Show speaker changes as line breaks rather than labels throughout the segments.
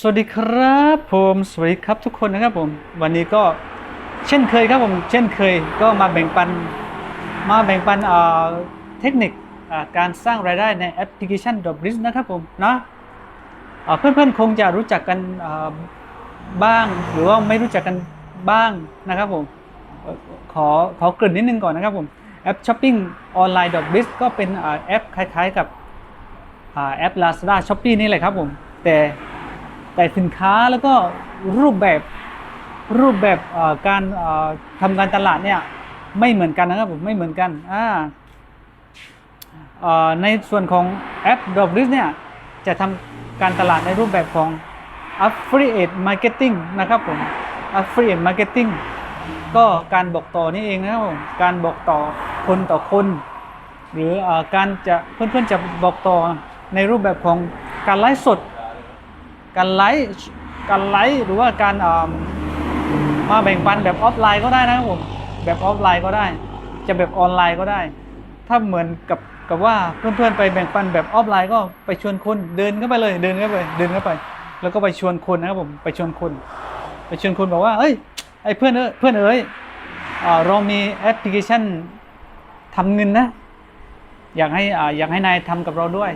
สวัสดีครับผมสวัสดีครับทุกคนนะครับผมวันนี้ก็เช่นเคยครับผมเช่นเคยก็มาแบ่งปันมาแบ่งปันเอ่อเทคนิคการสร้างรายได้ในแอปพลิเคชัน d o b r i s นะครับผมเนาะเพื่อนๆคงจะรู้จักกันบ้าง หรือว่าไม่รู้จักกันบ้างนะครับผมขอขอเกริ่นนิดนึงก่อนนะครับผมแอปช้อปปิ้งออนไลน์ d o b r i s ก็เป็นแอปคล้ายๆกับแอป Lazada Shopee นี่แหละครับผมแต่ แต่สินค้าแล้วก็รูปแบบรูปแบบการเอ่อทำการตลาดเนี่ยไม่เหมือนกันนะครับผมไม่เหมือนกันอ่าในส่วนของแอป d o b r i s เนี่ยจะทำการตลาดในรูปแบบของ Affiliate Marketing นะครับผม Affiliate Marketing ก็การบอกต่อนี่เองนะครับผมการบอกต่อคนต่อคน หรืออการจะเพื่อนๆจะบอกต่อในรูปแบบของการไลฟ์สด การไลฟ์การไลฟ์หรือว่าการอ่ามาแบ่งปันแบบออฟไลน์ก็ได้นะครับผมแบบออฟไลน์ก็ได้ จะแบบออนไลน์ก็ได้ ถ้าเหมือนกับกับว่าเพื่อนๆไปแบ่งปันแบบออฟไลน์ก็ไปชวนคนเดินเข้าไปเลยเดินเข้าไปเดินเข้าไป แล้วก็ไปชวนคนนะครับผมไปชวนคน ไปชวนคนบอกว่าเอ้ยไอ้เพื่อนเอ้ยเพื่อนเอ้ยอ่าเรามีแอปพลิเคชันทำเงินนะ อยากให้อ่าอยากให้นายทำกับเราด้วย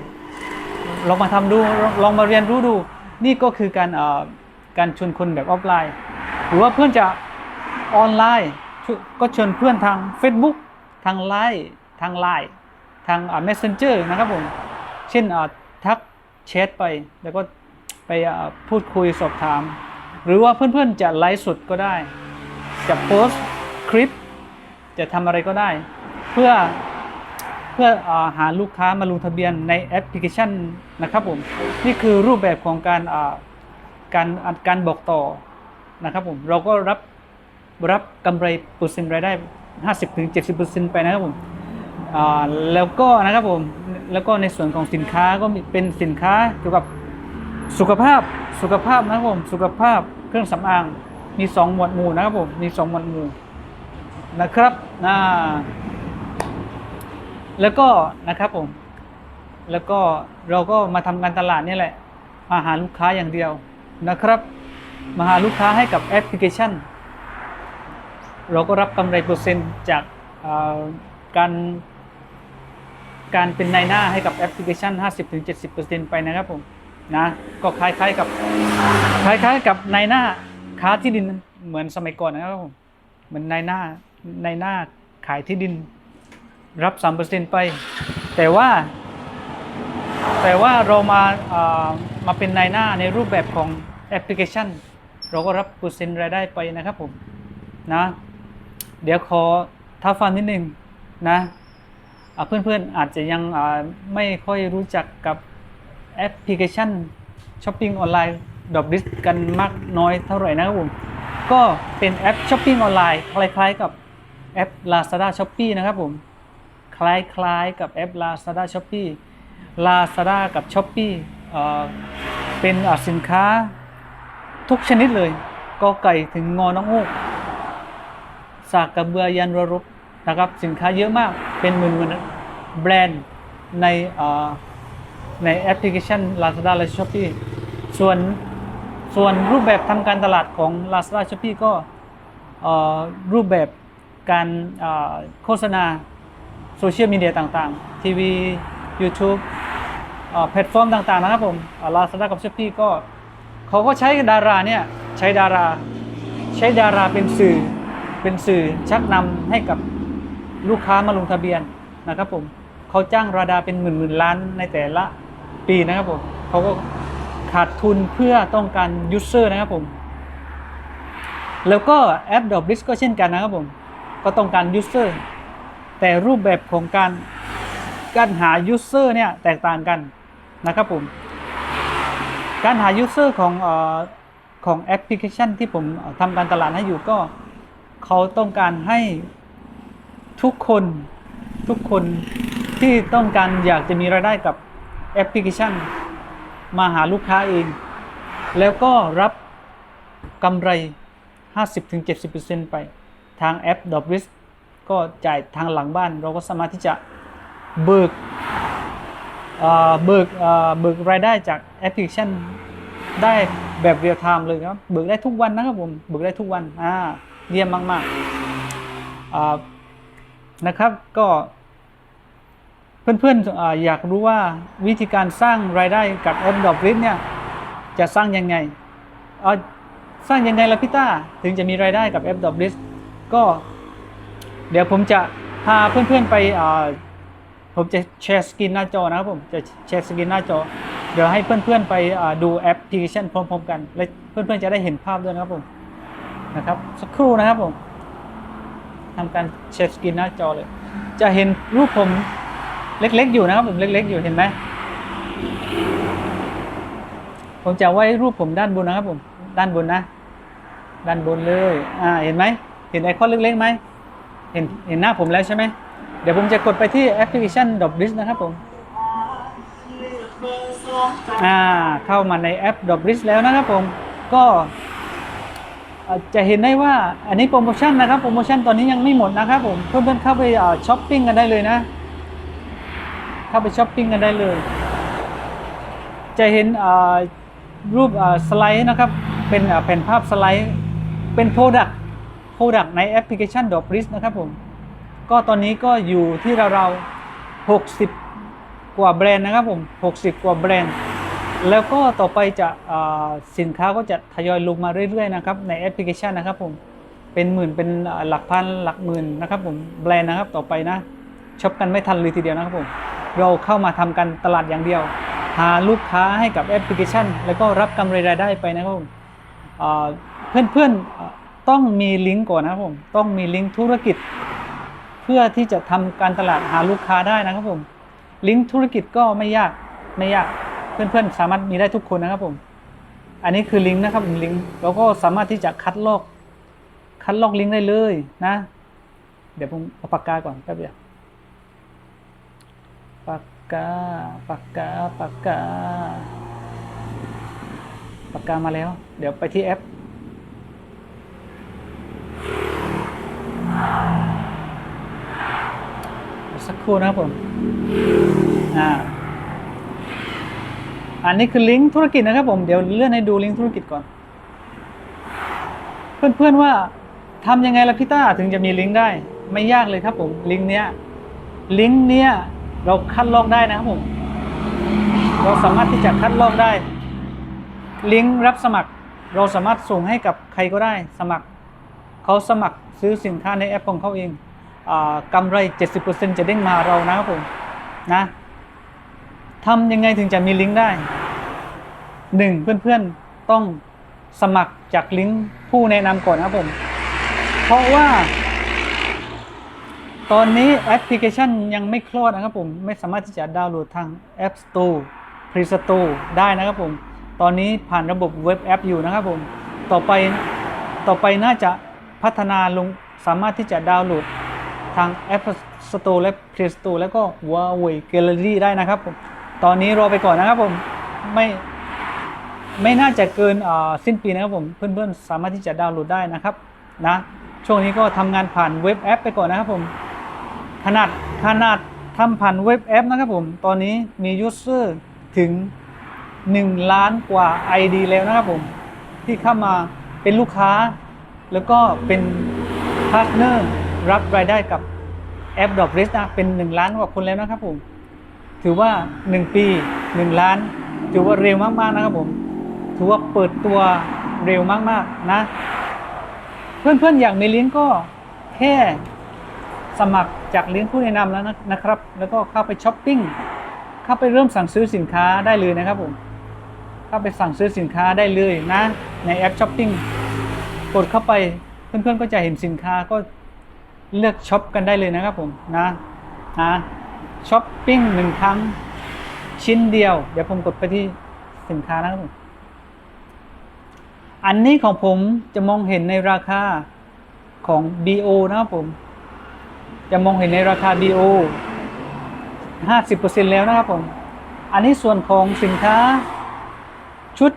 ลองมาทำดูลองมาเรียนรู้ดู นี่ก็คือการการชวนคนแบบออฟไลน์ หรือว่าเพื่อนจะออนไลน์ก็เชิญเพื่อนทาง Facebook ทางไลน์ทางไลน์ทาง Messenger นะครับผม เช่นทักแชทไปแล้วก็ไปพูดคุยสอบถาม หรือว่าเพื่อนๆจะไลฟ์สดก็ได้ จะโพสต์คลิป จะทำอะไรก็ได้ เพื่อ เพื่ออหาลูกค้ามาลงทะเบียนในแอปพลิเคชันนะครับผมนี่คือรูปแบบของการการการบอกต่อนะครับผมเราก็รับรับกำไรเปอร์เซ็นต์รายได้ 50-70%ไปนะครับผมแล้วก็นะครับผมแล้วก็ในส่วนของสินค้าก็มีเป็นสินค้าเกี่ยวกับสุขภาพสุขภาพนะครับผมสุขภาพเครื่องสำอางมี 2 หมวดหมู่นะครับผมมี 2 หมวดหมู่นะครับอ่า แล้วก็นะครับผม แล้วก็เราก็มาทำการตลาดนี่แหละ มาหาลูกค้าอย่างเดียวนะครับ มาหาลูกค้าให้กับแอปพลิเคชัน เราก็รับกำไรเปอร์เซ็นต์จากการการเป็นนายหน้าให้กับแอปพลิเคชัน 50-70%ไปนะครับผมนะก็คล้ายๆกับคล้ายๆกับนายหน้าค้าที่ดินเหมือนสมัยก่อนนะครับผมเหมือนนายหน้านายหน้าขายที่ดิน รับ 3%ไป แต่ว่า แต่ว่าเรามาเอ่อมาเป็นนายหน้าในรูปแบบของแอปพลิเคชัน เราก็รับเปอร์เซ็นต์รายได้ไปนะครับผมนะ เดี๋ยวขอท้าฟันนิดนึงนะเพื่อนๆอาจจะยังไม่ค่อยรู้จักกับแอปพลิเคชันช้อปปิ้งออนไลน์ดอบดิสกันมากน้อยเท่าไหร่นะครับผม ก็เป็นแอปช้อปปิ้งออนไลน์คล้ายๆกับแอป Lazada Shopee นะครับผม คล้ายๆ กับแอป Lazada Shopee Lazada กับ Shopee เอ่อเป็นอะสินค้าทุกชนิดเลย ก็ไก่ถึงงอน้องอูกสากกระเบือยันรรบนะครับสินค้าเยอะมากเป็นหมื่นๆแบรนด์ในในแอปพลิเคชัน Lazada และ Shopee ส่วนส่วนรูปแบบทำการตลาดของ Lazada Shopee ก็รูปแบบการโฆษณา โซเชียลมีเดียต่างๆ ทีวี YouTube แพลตฟอร์มต่างๆ นะครับผมลาซาด้ากับช้อปปี้ก็เขาก็ใช้ดาราเนี่ยใช้ดารา ใช้ดาราเป็นสื่อเป็นสื่อชักนำให้กับลูกค้ามาลงทะเบียนนะครับผมเขาจ้างราดาเป็นหมื่นหมื่นล้านในแต่ละปีนะครับผมเขาก็ขาดทุนเพื่อต้องการยูเซอร์นะครับผม แล้วก็แอปดอบลิสก็เช่นกันนะครับผม ก็ต้องการยูเซอร์ แต่รูปแบบของการการหา user เนี่ยแตกต่างกันนะครับผม การหา user ของอของแอปพลิเคชันที่ผมทำการตลาดให้อยู่ก็เขาต้องการให้ทุกคนทุกคนที่ต้องการอยากจะมีรายได้กับแอปพลิเคชัน มาหาลูกค้าเอง แล้วก็รับกำไร 50-70%ไปทางแอป d o b r i s ก็จ่ายทางหลังบ้าน เราก็สามารถที่จะเบิกเบิกเบิกรายได้จากแอปพลิเคชันได้แบบเรียลไทม์เลยครับเบิกได้ทุกวันนะครับผมเบิกได้ทุกวันอ่าเยี่ยมมากๆนะครับก็เพื่อนๆออยากรู้ว่าวิธีการสร้างรายได้กับแอปดอกริสเนี่ยจะสร้างยังไงสร้างยังไงล่ะพี่ต้าถึงจะมีรายได้กับแอปดอกริสก็ เดี๋ยวผมจะพาเพื่อนๆไปผมจะแชร์สกรีนหน้าจอนะครับผมจะแชร์สกรีนหน้าจอ เดี๋ยวให้เพื่อนๆไปดูแอปพลิเคชันพร้อมๆ กัน และเพื่อนๆจะได้เห็นภาพด้วยนะครับผมนะครับสักครู่นะครับผมทำการแชร์สกรีนหน้าจอเลย จะเห็นรูปผมเล็กๆ อยู่นะครับผมเล็ก ๆ อยู่เห็นไหมผมจะไว้รูปผมด้านบนนะครับผมด้านบนนะ ด้านบนเลย อ่าเห็นไหมเห็นไอคอนเล็กๆไหม เห็นเห็นหน้าผมแล้วใช่ไหม เดี๋ยวผมจะกดไปที่แอปพลิเคชันดอบริสนะครับผม อ่า เข้ามาในแอปดอบริสแล้วนะครับผม ก็จะเห็นได้ว่าอันนี้โปรโมชั่นนะครับ โปรโมชั่นตอนนี้ยังไม่หมดนะครับผมเพื่อนๆเข้าไปช้อปปิ้งกันได้เลยนะ เข้าไปช้อปปิ้งกันได้เลย จะเห็นรูปสไลด์นะครับ เป็นแผ่นภาพสไลด์ เป็น Product Product ในแอปพลิเคชัน d o p r i s นะครับผม ก็ตอนนี้ก็อยู่ที่เราๆ60 กว่าแบรนด์นะครับผม 60 กว่าแบรนด์ แล้วก็ต่อไปจะสินค้าก็จะทยอยลงมาเรื่อยๆนะครับในแอปพลิเคชันนะครับผม เป็นหมื่นเป็นหลักพันหลักหมื่นนะครับผมแบรนด์นะครับต่อไปนะช็อปกันไม่ทันเลยทีเดียวนะครับผม เราเข้ามาทำกันตลาดอย่างเดียว หาลูกค้าให้กับแอปพลิเคชัน แล้วก็รับกำไรรายได้ไปนะครับผมเพื่อนๆอ่า ต้องมีลิงก์ก่อนนะครับผม ต้องมีลิงก์ธุรกิจ เพื่อที่จะทำการตลาดหาลูกค้าได้นะครับผม ลิงก์ธุรกิจก็ไม่ยากไม่ยากเพื่อนๆ สามารถมีได้ทุกคนนะครับผม อันนี้คือลิงก์นะครับผมลิงก์เราก็สามารถที่จะคัดลอกคัดลอกลิงก์ได้เลยนะ เดี๋ยวผมเอาปากกาก่อนแป๊บเดียวปากกาปากกาปากกาปากกามาแล้ว เดี๋ยวไปที่แอป สักครู่นะครับผม อ่า อันนี้คือลิงก์ธุรกิจนะครับผม เดี๋ยวเลื่อนให้ดูลิงก์ธุรกิจก่อน เพื่อนๆว่าทำยังไงล่ะพี่ต้าถึงจะมีลิงก์ได้ ไม่ยากเลยครับผมลิงก์เนี้ยลิงก์เนี้ยเราคัดลอกได้นะครับผม เราสามารถที่จะคัดลอกได้ลิงก์รับสมัคร เราสามารถส่งให้กับใครก็ได้ สมัคร เขาสมัครซื้อสินค้าในแอปของเขาเองอกำไร 70%จะเด้งมาเรานะครับผมนะทำยังไงถึงจะมีลิงก์ได้หนึ่งเพื่อนๆต้องสมัครจากลิงก์ผู้แนะนำก่อนนะครับผม เพราะว่า ตอนนี้แอปพลิเคชันยังไม่คลอดนะครับผม ไม่สามารถที่จะดาวน์โหลดทาง App Store Play Store ได้นะครับผม ตอนนี้ผ่านระบบเว็บแอปอยู่นะครับผม ต่อไปต่อไปน่าจะ พัฒนาลงสามารถที่จะดาวน์โหลดทาง App Store และ Play Store แล้วก็ Huawei Gallery ได้นะครับผม ตอนนี้รอไปก่อนนะครับผม ไม่ไม่น่าจะเกินอ่าสิ้นปีนะครับผม เพื่อนๆ สามารถที่จะดาวน์โหลดได้นะครับนะช่วงนี้ก็ทำงานผ่านเว็บแอปไปก่อนนะครับผม ขนาดขนาดทำผ่านเว็บแอปนะครับผม ตอนนี้มียูเซอร์ถึง 1 ล้านกว่า ID แล้วนะครับผม ที่เข้ามาเป็นลูกค้า แล้วก็เป็นพาร์ทเนอร์รับรายได้กับแอปดอกริสนะเป็น 1 ล้านกว่าคนแล้วนะครับผม ถือว่า 1 ปี 1 ล้าน ถือว่าเร็วมากๆนะครับผม ถือว่าเปิดตัวเร็วมากๆนะ เพื่อนๆอย่ากมีลิงก์ก็แค่สมัครจากลิงก์ผู้แนะนำแล้วนะนะครับ แล้วก็เข้าไปช้อปปิ้ง เข้าไปเริ่มสั่งซื้อสินค้าได้เลยนะครับผม เข้าไปสั่งซื้อสินค้าได้เลยนะ ในแอปช้อปปิ้ง กดเข้าไปเพื่อนๆก็จะเห็นสินค้าก็เลือกช็อปกันได้เลยนะครับผมนะนะช้อปปิ้งหนึ่งครั้งชิ้นเดียว เดี๋ยวผมกดไปที่สินค้านะครับผมอันนี้ของผมจะมองเห็นในราคาของ BO นะครับผม จะมองเห็นในราคา BO 50%แล้วนะครับผม อันนี้ส่วนของสินค้าชุด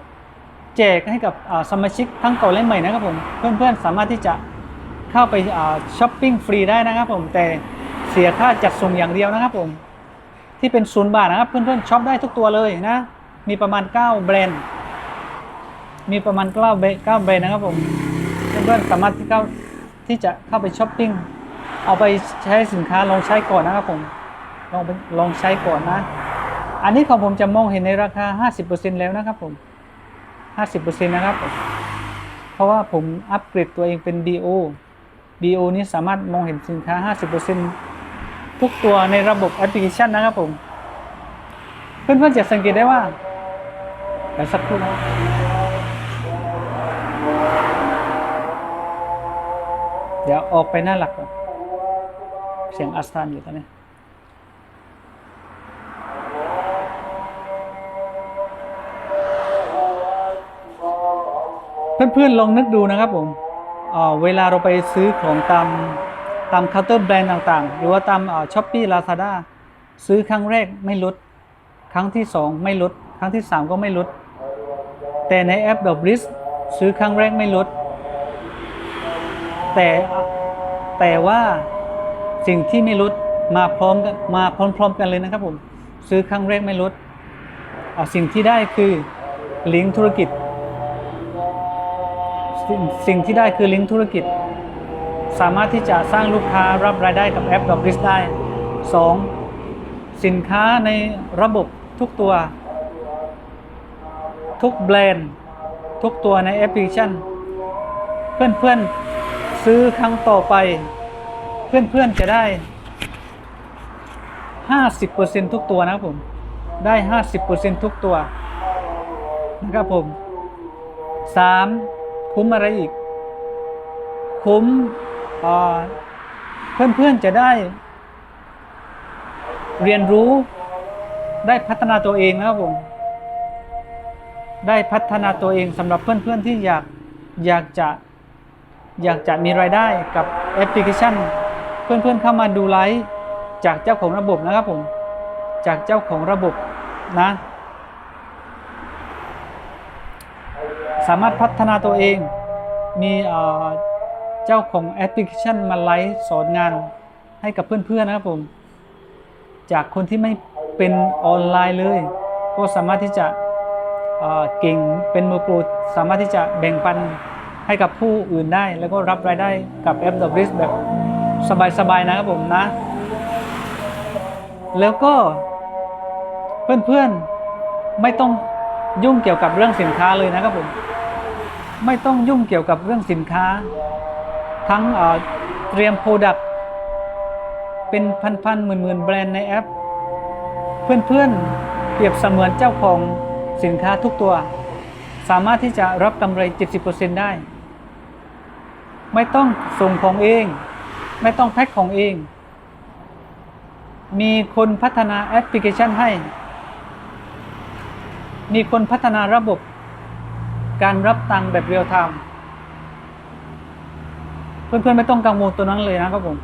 แจกให้กับสมาชิกทั้งเก่าและใหม่นะครับผมเพื่อนๆสามารถที่จะเข้าไปช้อปปิ้งฟรีได้นะครับผมแต่เสียค่าจัดส่งอย่างเดียวนะครับผมที่เป็นศูนย์บาทนะครับ เพื่อนๆช็อปได้ทุกตัวเลยนะมีประมาณ 9 แบรนด์ มีประมาณ9แบรนด์9แบรนด์นะครับผมเพื่อนๆสามารถที่เข้าที่จะเข้าไปช้อปปิ้งเอาไปใช้สินค้าลองใช้ก่อนนะครับผมลองไปลองใช้ก่อนนะ อันนี้ของผมจะมองเห็นในราคา 50%แล้วนะครับผม 50%นะครับ เพราะว่าผมอัปเกรดตัวเองเป็น DO DO นี้สามารถมองเห็นสินค้า 50%ทุกตัวในระบบแอปพลิเคชันนะครับผม เพื่อนๆจะสังเกตได้ว่าเดี๋ยวสักครู่นะเดี๋ยวออกไปหน้าหลักก่อนเสียงอัสตานอยู่ตอนนี้ เพื่อนๆลองนึกดูนะครับผมเวลาเราไปซื้อของตามตามเคาน์เตอร์แบรนด์ต่างๆ หรือว่าตามช้อปปี้ลาซาด้าซื้อครั้งแรกไม่ลด ครั้งที่ 2 ไม่ลด ครั้งที่ 3 ก็ไม่ลด แต่ในแอปดอกบริสซื้อครั้งแรกไม่ลด แต่แต่ว่าสิ่งที่ไม่ลดมาพร้อมกันมาพร้อมๆกันเลยนะครับผม ซื้อครั้งแรกไม่ลดสิ่งที่ได้คือลิงก์ธุรกิจ สิ่งสิ่งที่ได้คือลิงก์ธุรกิจ สามารถที่จะสร้างลูกค้ารับรายได้กับแอปดอกริสได้ 2. สินค้าในระบบทุกตัว ทุกแบรนด์ ทุกตัวในแอปพลิเคชัน เพื่อนๆ ซื้อครั้งต่อไป เพื่อนๆ จะได้ 50%ทุกตัวนะครับผม ได้ 50%ทุกตัวนะครับผม 3. คุ้มอะไรอีก คุ้มเอ่อเพื่อนๆจะได้ เรียนรู้ได้พัฒนาตัวเองนะครับผม ได้พัฒนาตัวเองสำหรับเพื่อนๆที่อยากอยากจะอยากจะมีรายได้กับแอปพลิเคชัน เพื่อนๆเข้ามาดูไลฟ์จากเจ้าของระบบนะครับผม จากเจ้าของระบบนะ สามารถพัฒนาตัวเอง มีเจ้าของแอปพลิเคชันมาไลฟ์สอนงานให้กับเพื่อนๆนะครับผม จากคนที่ไม่เป็นออนไลน์เลย ก็สามารถที่จะเอ่อเก่งเป็นมือโปรสามารถที่จะแบ่งปันให้กับผู้อื่นได้ แล้วก็รับรายได้กับแอปดับริสแบบสบายๆนะครับผมนะ แล้วก็เพื่อนๆไม่ต้องยุ่งเกี่ยวกับเรื่องสินค้าเลยนะครับผม ไม่ต้องยุ่งเกี่ยวกับเรื่องสินค้า ทั้งเตรียมโปรดักต์เป็นพันๆหมื่นๆแบรนด์ในแอป เพื่อนๆเปรียบเสมือนเจ้าของสินค้าทุกตัว สามารถที่จะรับกำไร 70%ได้ ไม่ต้องส่งของเอง ไม่ต้องแพ็คของเอง มีคนพัฒนาแอปพลิเคชันให้ มีคนพัฒนาระบบ การรับตังค์แบบเรียลไทม์เพื่อนๆไม่ต้องกังวลตัวนั้นเลยนะครับผม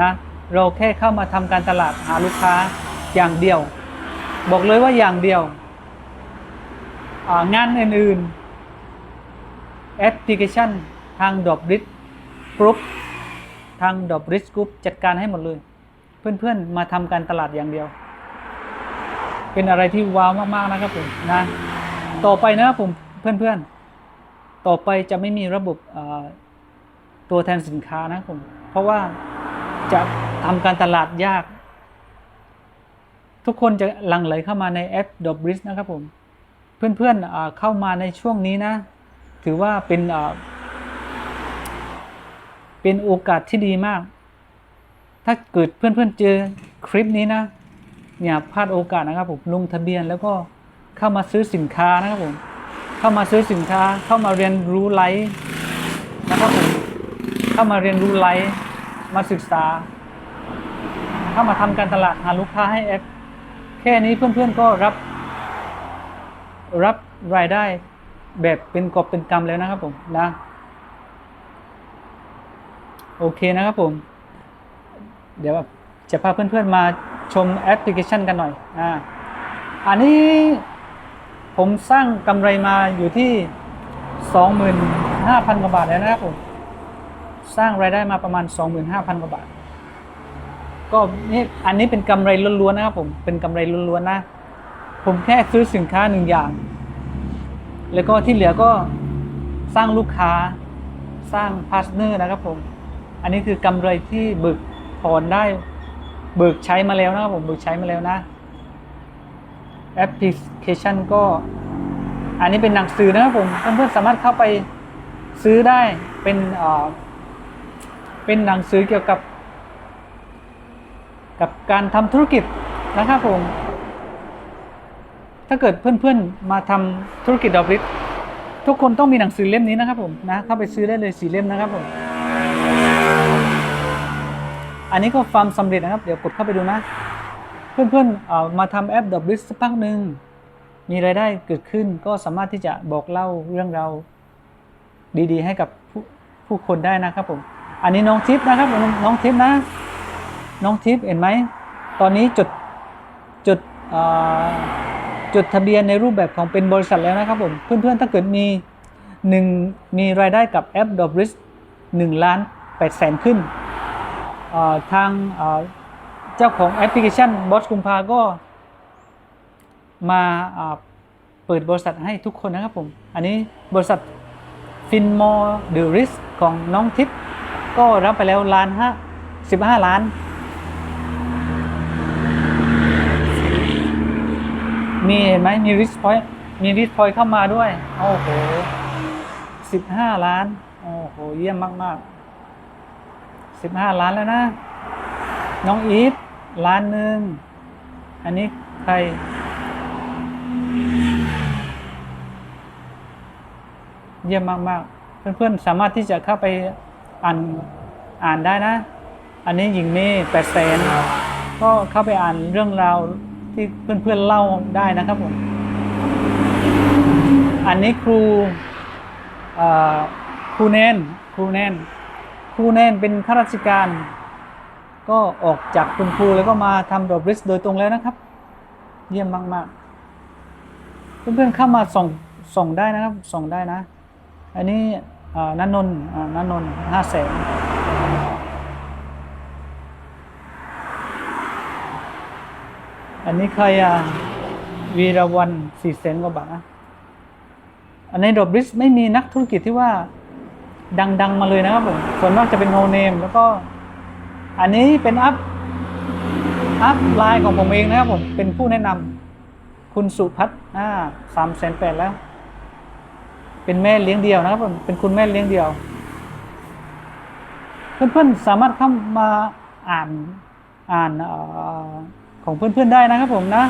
นะเราแค่เข้ามาทำการตลาดหาลูกค้าอย่างเดียว บอกเลยว่าอย่างเดียวงานอื่นๆแอปพลิเคชันทางดอบริสกรุ๊ปทางดอบริสกรุ๊ปจัดการให้หมดเลย เพื่อนๆมาทำการตลาดอย่างเดียว เป็นอะไรที่ว้าวมากๆนะครับผมนะต่อไปนะครับผม เพื่อนๆ ต่อไปจะไม่มีระบบตัวแทนสินค้านะครับผมเพราะว่าจะทำการตลาดยาก ทุกคนจะหลั่งไหลเข้ามาในแอป d o b r i s นะครับผม เพื่อนๆอ่าเข้ามาในช่วงนี้นะ ถือว่าเป็นเป็นโอกาสที่ดีมาก ถ้าเกิดเพื่อนๆเจอคลิปนี้นะอย่าพลาดโอกาสนะครับผมลงทะเบียนแล้วก็เข้ามาซื้อสินค้านะครับผม เข้ามาซื้อสินค้าเข้ามาเรียนรู้ไลฟ์นะครับผมเข้ามาเรียนรู้ไลฟ์มาศึกษา เข้ามาทำการตลาดหาลูกค้าให้แอปแค่นี้เพื่อนๆก็รับ รับรายได้แบบเป็นกอบเป็นกำแล้วนะครับผมนะโอเคนะครับผม เดี๋ยวจะพาเพื่อนๆมาชมแอปพลิเคชันกันหน่อยอ่าอันนี้ ผมสร้างกำไรมาอยู่ที่25,000กว่าบาทแล้วนะครับผม สร้างรายได้มาประมาณ25,000กว่าบาท ก็นี่อันนี้เป็นกำไรล้วนๆนะครับผม เป็นกำไรล้วนๆนะ ผมแค่ซื้อสินค้าหนึ่งอย่าง แล้วก็ที่เหลือก็สร้างลูกค้า สร้างพาร์ทเนอร์นะครับผม อันนี้คือกำไรที่เบิกถอนได้เบิกใช้มาแล้วนะครับผมเบิกใช้มาแล้วนะ แอปพลิเคชันก็ อันนี้เป็นหนังสือนะครับผมเพื่อนๆสามารถเข้าไปซื้อได้เป็นเป็นหนังสือเกี่ยวกับ กับการทำธุรกิจนะครับผมถ้าเกิดเพื่อนๆมาทำธุรกิจดอกฤทธิ์ทุกคนต้องมีหนังสือเล่มนี้นะครับผมนะเข้าไปซื้อได้เลยสีเล่มนะครับผมอันนี้ก็ฟาร์มสำเร็จนะครับ เดี๋ยวกดเข้าไปดูนะ เพื่อนๆมาทำแอปดอกฤทธิ์สักพักหนึ่งมีรายได้เกิดขึ้นก็สามารถที่จะบอกเล่าเรื่องเราดีๆ ให้กับผู้ผู้คนได้นะครับผม อันนี้น้องทิพย์นะครับน้องทิพย์นะ น้องทิพย์เห็นไหม ตอนนี้จดจดเอ่อจดทะเบียนในรูปแบบของเป็นบริษัทแล้วนะครับผม เพื่อนๆ ถ้าเกิดมีหนึ่งมีรายได้กับแอปดอบริสหนึ่งล้านแปดแสนขึ้นทาง เจ้าของแอปพลิเคชันบอสกุมภาก็มาเปิดบริษัทให้ทุกคนนะครับผม อันนี้บริษัทฟินมอร์เดอะริสของน้องทิพย์ก็รับไปแล้วล้านห้าสิบห้าล้าน มีเห็นไหมมีริสพอยมีริสพอยเข้ามาด้วย โอ้โหสิบห้าล้าน โอ้โห เยี่ยมมากๆสิบห้าล้านแล้วนะ น้องอีฟ ล้านหนึ่ง อันนี้ใคร เยี่ยมมากๆ เพื่อนๆ สามารถที่จะเข้าไปอ่านอ่านได้นะ อันนี้หญิงเม่แปดแสนก็เข้าไปอ่านเรื่องราวที่เพื่อนๆเล่าได้นะครับผม อันนี้ครูครูแนนครูแนนครูแนนเป็นข้าราชการ ก็ออกจากคุณครูแล้วก็มาทำดอบริสโดยตรงแล้วนะครับ เยี่ยมมาก ๆ เพื่อนๆเข้ามาส่งส่งได้นะครับ ส่งได้นะ อันนี้นันนนนันนนห้าแสนอันนี้ใครอะวีรวันสี่แสนกว่าบาทนะอันในดอบริสไม่มีนักธุรกิจที่ว่าดัง ๆ มาเลยนะครับผมส่วนมากจะเป็นโนเนมแล้วก็ อันนี้เป็นอัพอัพไลน์ของผมเองนะครับผมเป็นผู้แนะนำคุณสุพัฒน์อ่าสามแสนแปดแล้ว เป็นแม่เลี้ยงเดี่ยวนะครับผมเป็นคุณแม่เลี้ยงเดี่ยว เพื่อนๆสามารถเข้ามาอ่านอ่านออของเพื่อนๆได้นะครับผมนะ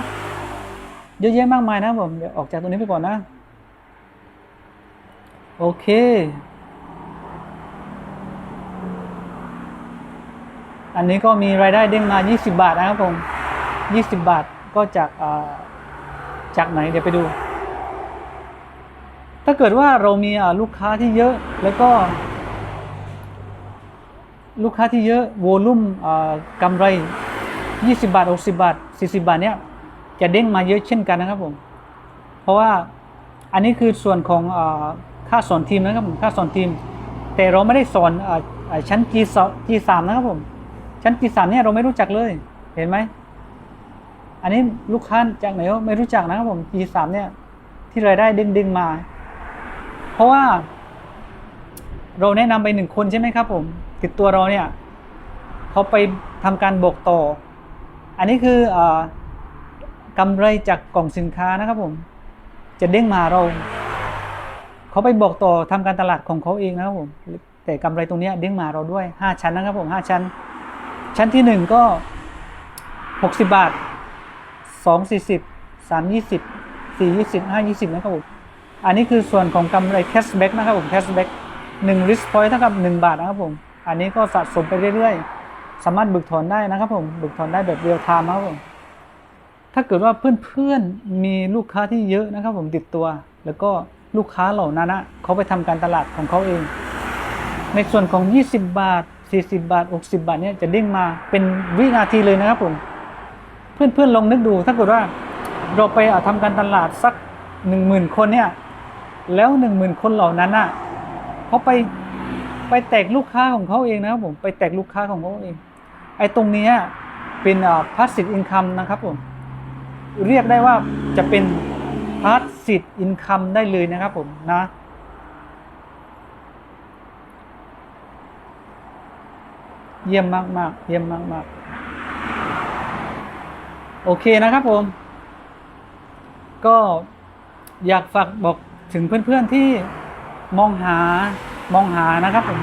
เยอะแยะมากมายนะครับผมเดี๋ยวออกจากตรงนี้ไปก่อนนะ โอเค อันนี้ก็มีรายได้เด้งมา 20 บาทนะครับผม 20 บาทก็จากจากไหนเดี๋ยวไปดู ถ้าเกิดว่าเรามีลูกค้าที่เยอะแล้วก็ ลูกค้าที่เยอะโวลุ่มกำไร 20 บาท 60 บาท 40 บาทเนี้ยจะเด้งมาเยอะเช่นกันนะครับผม เพราะว่าอันนี้คือส่วนของอค่าสอนทีมนะครับผมค่าสอนทีม แต่เราไม่ได้สอนอชั้น G3 นะครับผม ชั้น G3 เนี่ยเราไม่รู้จักเลย เห็นไหม อันนี้ลูกค้าจากไหนก็ไม่รู้จักนะครับผม G3 เนี่ย ที่รายได้เด้งๆมา เพราะว่าเราแนะนำไปหนึ่งคนใช่ไหมครับผม ติดตัวเราเนี่ยเขาไปทำการบอกต่อ อันนี้คืออากำไรจากกล่องสินค้านะครับผม จะเด้งมาเราเขาไปบอกต่อทำการตลาดของเขาเองนะครับผม แต่กำไรตรงนี้เด้งมาเราด้วย 5 ชั้นนะครับผม 5 ชั้น ชั้นที่1ก็60บาท2 40 3 20 4 20 5 20นะครับผมอันนี้คือส่วนของกำไรแคชแบ็กนะครับผมแคชแบ็กหนึ่งริสพอยต์เท่ากับ1บาทนะครับผมอันนี้ก็สะสมไปเรื่อยๆ สามารถบึกถอนได้นะครับผมบึกถอนได้แบบเรียลไทม์นะครับผมถ้าเกิดว่าเพื่อนๆมีลูกค้าที่เยอะนะครับผมติดตัว แล้วก็ลูกค้าเหล่านั้นนะเขาไปทำการตลาดของเขาเอง ในส่วนของ 20 บาท 40 บาท 60 บาทเนี่ยจะเด้งมาเป็นวินาทีเลยนะครับผม เพื่อนๆลองนึกดูถ้าเกิดว่าเราไปอะทำการตลาดสัก 10,000 คนเนี่ยแล้ว 10,000 คนเหล่านั้นน่ะเขาไปไปแตกลูกค้าของเขาเองนะครับผมไปแตกลูกค้าของเขาเอง ไอ้ตรงนี้เป็นอ่า passive income นะครับผมเรียกได้ว่าจะเป็น passive สิทธิ์อินคัมได้เลยนะครับผมนะ เยี่ยมมากมากๆ เยี่ยมมากมากๆ โอเคนะครับผม ก็อยากฝากบอกถึงเพื่อนๆที่มองหามองหานะครับผม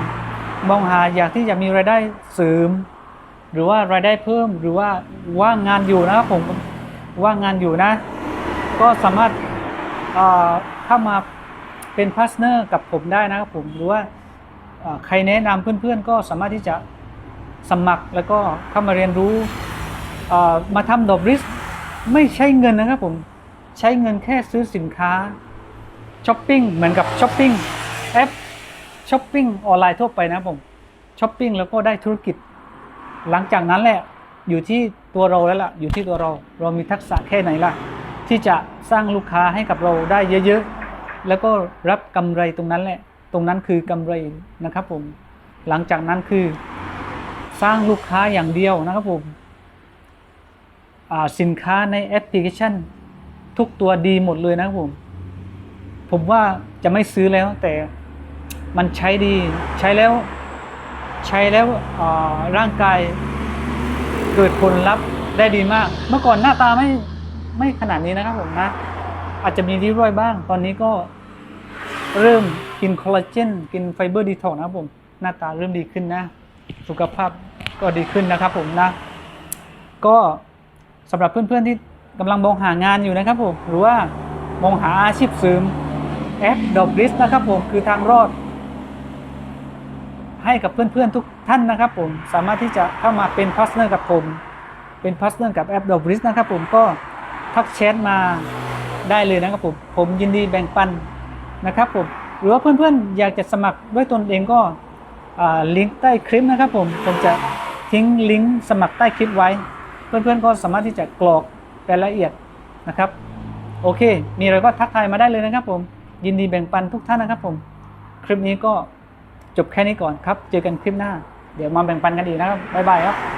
มองหาอยากที่จะมีรายได้เสริม หรือว่ารายได้เพิ่มหรือว่าว่างงานอยู่นะครับผมว่างงานอยู่นะ ก็สามารถเข้ามาเป็นพาร์ทเนอร์กับผมได้นะครับผมหรือว่าใครแนะนำเพื่อนๆ ก็สามารถที่จะ สมัครแล้วก็เข้ามาเรียนรู้มาทำดอบริสไม่ใช่เงินนะครับผมใช้เงินแค่ซื้อสินค้าช้อปปิ้งเหมือนกับช้อปปิ้งแอปช้อปปิ้งออนไลน์ทั่วไปนะผมช้อปปิ้งแล้วก็ได้ธุรกิจ หลังจากนั้นแหละอยู่ที่ตัวเราแล้วล่ะ อยู่ที่ตัวเราเรามีทักษะแค่ไหนล่ะ ที่จะสร้างลูกค้าให้กับเราได้เยอะๆ แล้วก็รับกำไรตรงนั้นแหละ ตรงนั้นคือกำไรนะครับผม หลังจากนั้นคือ สร้างลูกค้าอย่างเดียวนะครับผมสินค้าในแอปพลิเคชัน ทุกตัวดีหมดเลยนะครับผม ผมว่าจะไม่ซื้อแล้วแต่มันใช้ดีใช้แล้วใช้แล้วร่างกายเกิดผลลัพธ์ได้ดีมาก เมื่อก่อนหน้าตาไม่ไม่ขนาดนี้นะครับผมนะ อาจจะมีริ้วรอยบ้าง ตอนนี้ก็เริ่มกินคอลลาเจนกินไฟเบอร์ดีท็อกนะครับผม หน้าตาเริ่มดีขึ้นนะ สุขภาพ ก็ดีขึ้นนะครับผมนะ ก็สำหรับเพื่อนๆที่กำลังมองหางานอยู่นะครับผมหรือว่ามองหาอาชีพเสริมแอปดอบริสนะครับผมคือทางรอด ให้กับเพื่อนๆทุกท่านนะครับผมสามารถที่จะเข้ามาเป็นพาร์ทเนอร์กับผม เป็นพาร์ทเนอร์กับแอปดอบริสนะครับผมก็ทักแชทมาได้เลยนะครับผมผมยินดีแบ่งปันนะครับผมหรือว่าเพื่อนๆอยากจะสมัครด้วยตนเองก็ลิงก์ใต้คลิปนะครับผมผมจะ ทิ้งลิงก์สมัครใต้คลิปไว้ เพื่อนๆก็สามารถที่จะกรอกรายละเอียดนะครับโอเค มีอะไรก็ทักทายมาได้เลยนะครับผม ยินดีแบ่งปันทุกท่านนะครับผม คลิปนี้ก็จบแค่นี้ก่อนครับ เจอกันคลิปหน้า เดี๋ยวมาแบ่งปันกันอีกนะครับบ๊ายบายครับ